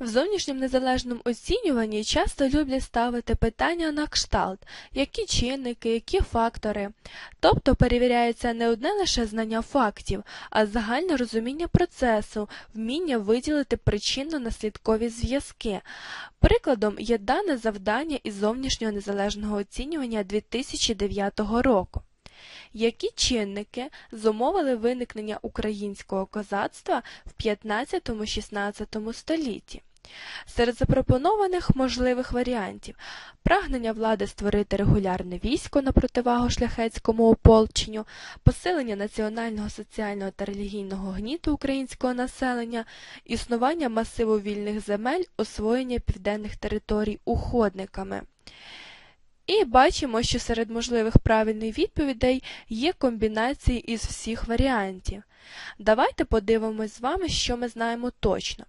В зовнішньому незалежному оцінюванні часто люблять ставити питання на кшталт, які чинники, які фактори. Тобто перевіряється не одне лише знання фактів, а загальне розуміння процесу, вміння виділити причинно-наслідкові зв'язки. Прикладом є дане завдання із зовнішнього незалежного оцінювання 2009 року. Які чинники зумовили виникнення українського козацтва в 15-16 столітті? Серед запропонованих можливих варіантів прагнення влади створити регулярне військо на противагу шляхетському ополченню, посилення національного, соціального та релігійного гніту українського населення, існування масиву вільних земель, освоєння південних територій уходниками. І бачимо, що серед можливих правильних відповідей є комбінації із всіх варіантів. Давайте подивимось з вами, що ми знаємо точно.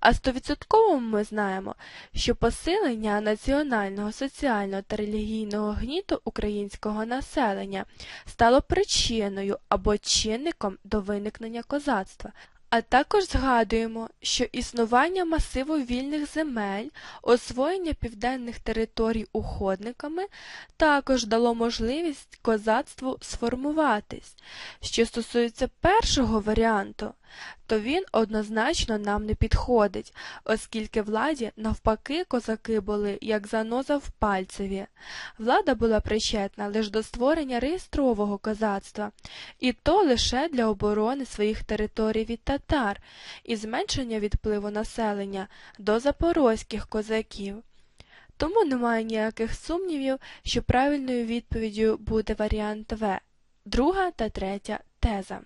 А стовідсотково ми знаємо, що посилення національного, соціального та релігійного гніту українського населення стало причиною або чинником до виникнення козацтва. А також згадуємо, що існування масиву вільних земель, освоєння південних територій уходниками також дало можливість козацтву сформуватись. Що стосується першого варіанту, то він однозначно нам не підходить, оскільки владі, навпаки, козаки були, як заноза в пальцеві. Влада була причетна лише до створення реєстрового козацтва, і то лише для оборони своїх територій від татар і зменшення відпливу населення до запорозьких козаків. Тому немає ніяких сумнівів, що правильною відповіддю буде варіант В, друга та третя теза.